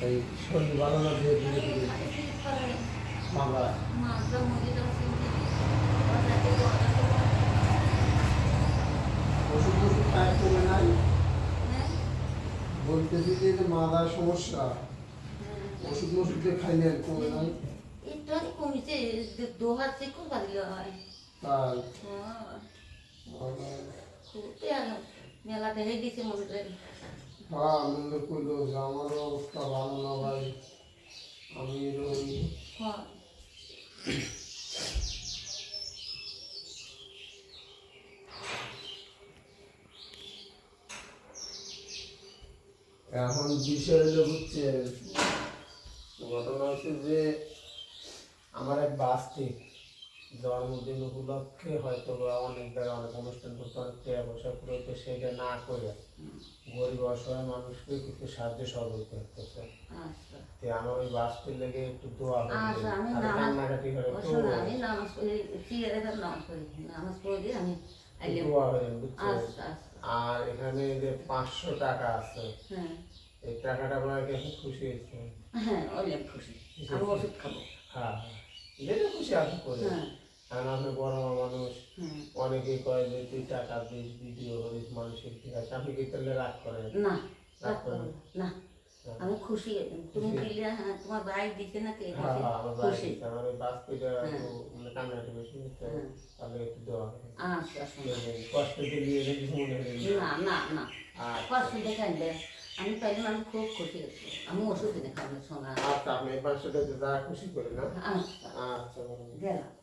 এই শরীর ভালো না ধীরে ধীরে ধীরে মামলা ওষুধ ওষুধ খায় কমে নাই? বলতেছি যে যে মাদার সমস্যা। ওষুধ ওষুধ খাইলে কমে নাই। একটু কমিছে দোহার করে দিল হয়। তাই? হ্যাঁ। মেলা দেখে দিছে মনে হ্যাঁ মনে করল যে আমারও অবস্থা ভালো না ভাই আমি ওই হ্যাঁ এখন বিষয় হলো হচ্ছে ঘটনা হচ্ছে যে আমার এক বাস্তি জন্মদিন উপলক্ষে হয়তো বা অনেক জায়গায় অনেক অনুষ্ঠান করতে অনেক টাকা পয়সা করে তো সেটা না করে গরিব অসহায় মানুষকে কিছু সাহায্য সহযোগিতা করতেছে আচ্ছা। তো আমার ওই বাস্তির লেগে একটু দোয়া আচ্ছা, কান্নাকাটি করে তো আমি নামাজ পড়ি নামাজ পড়ি নামাজ পড়ে আমি দোয়া বুঝছ আচ্ছা আর এখানে যে পাঁচশো টাকা আছে হ্যাঁ। এই টাকাটা আপনার কাছে খুশি হয়েছে হ্যাঁ অনেক খুশি। আমি ওষুধ খাব। হ্যাঁ। যেটা খুশি আপনি করে। হ্যাঁ। কারণ আপনি বড় মানুষ। হুম অনেকেই কয় যে তুই টাকা দিস ভিডিও করিস মানুষের ঠিক আছে। আপনি কি তাহলে রাগ করেন? না রাগ করেন? না। আমি খুশি। তুমি দিলে হ্যাঁ তোমার ভাই দিছে না কে? হ্যাঁ হ্যাঁ খুশি। আমার ওই বাস্তিটা হ্যাঁ। একটু মানে বেশি হ্যাঁ। তাহলে একটু দেওয়া আচ্ছা আচ্ছা। কষ্ট দিলে কিছু মনে হয় না। না না না। কষ্ট দেখাই দে আমি পাইলাম আমি খুব খুশি আছি আমি ওষুধ কিনে খাব সোনা আচ্ছা আপনি পাঁচশো টাকা যা খুশি করে না আচ্ছা। আচ্ছা বলুন। গেলাম আচ্ছা